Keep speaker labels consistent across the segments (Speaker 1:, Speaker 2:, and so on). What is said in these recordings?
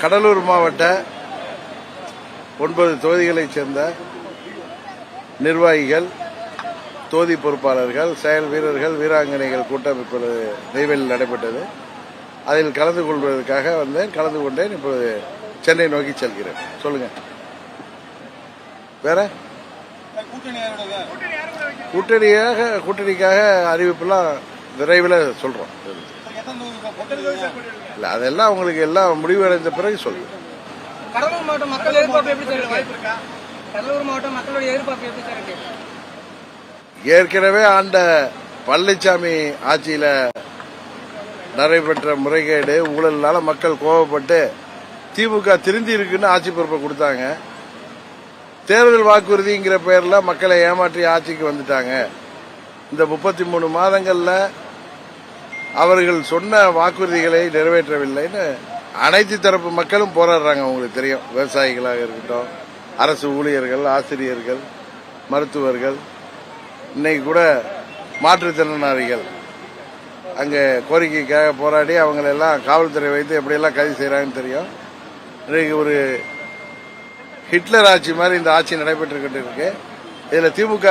Speaker 1: கடலூர் மாவட்ட ஒன்பது தொகுதிகளைச் சேர்ந்த நிர்வாகிகள் தொகுதி பொறுப்பாளர்கள் செயல் வீரர்கள் வீராங்கனைகள் கூட்டமைப்பு நெய்வேலியில் நடைபெற்றது. அதில் கலந்து கொள்வதற்காக வந்தேன் கலந்து கொண்டேன். இப்பொழுது சென்னை நோக்கி செல்கிறேன். சொல்லுங்க. வேற? கூட்டணியாக கூட்டணிக்காக அறிவிப்புலாம் விரைவில் சொல்றோம். இல்ல அதெல்லாம் உங்களுக்கு எல்லாம் முடிவடைந்த பிறகு சொல்லுங்க.
Speaker 2: கடலூர் மாவட்ட மக்கள் எதிர்பார்ப்பு எப்படி சார் இருக்கு? கடலூர் மாவட்ட மக்களுடைய எதிர்பார்ப்பு எப்படி சார் இருக்கு?
Speaker 1: ஏற்கனவே ஆண்ட பழனிசாமி ஆட்சியில நடைபெற்ற முறைகேடு ஊழல்னால மக்கள் கோவப்பட்டு திமுக திருந்தி இருக்குன்னு ஆட்சி பொறுப்பை கொடுத்தாங்க. தேர்தல் வாக்குறுதிங்கிற பெயர்ல மக்களை ஏமாற்றி ஆட்சிக்கு வந்துட்டாங்க. இந்த முப்பத்தி மூணு மாதங்கள்ல அவர்கள் சொன்ன வாக்குறுதிகளை நிறைவேற்றவில்லைன்னு அனைத்து தரப்பு மக்களும் போராடுறாங்க உங்களுக்கு தெரியும். விவசாயிகளாக இருக்கட்டும் அரசு ஊழியர்கள் ஆசிரியர்கள் மருத்துவர்கள் இன்னைக்கு கூட மாற்றுத்திறனாளிகள். அங்கே கோரிக்கைக்காக போராடி அவங்களெல்லாம் காவல்துறை வைத்து எப்படியெல்லாம் கைது செய்கிறாங்கன்னு தெரியும். இன்றைக்கு ஒரு ஹிட்லர் ஆட்சி மாதிரி இந்த ஆட்சி நடைபெற்றுக்கிட்டு இருக்கு. இதில் திமுக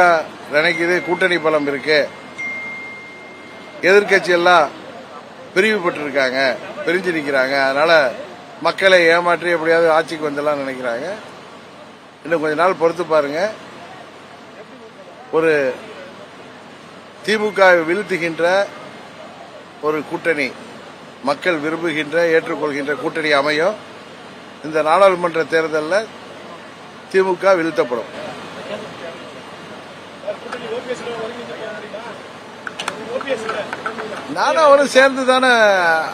Speaker 1: நினைக்குது கூட்டணி பலம் இருக்குது எதிர்கட்சியெல்லாம் பிரிவுபட்டிருக்காங்க பிரிஞ்சு நிற்கிறாங்க அதனால மக்களை ஏமாற்றி எப்படியாவது ஆட்சிக்கு வந்துடலாம் நினைக்கிறாங்க. இன்னும் கொஞ்ச நாள் பொறுத்து பாருங்க. ஒரு திமுக வீழ்த்துகின்ற ஒரு கூட்டணி மக்கள் விரும்புகின்ற ஏற்றுக்கொள்கின்ற கூட்டணி அமையும். இந்த நாடாளுமன்ற தேர்தலில் திமுக வீழ்த்தப்படும். நானும் அவரும் சேர்ந்து தானே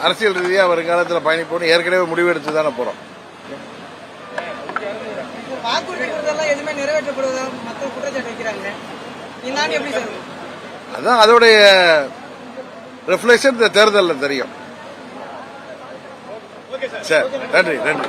Speaker 1: அரசியல் ரீதியாக வருங்காலத்தில் பயணிப்போம் ஏற்கனவே தானே
Speaker 2: இந்த எப்படி சார்? இருக்கும்?
Speaker 1: அதான் அதோடைய ரிஃப்ளெக்ஷன் இந்த தேர்தலில் தெரியும். சரி நன்றி நன்றி.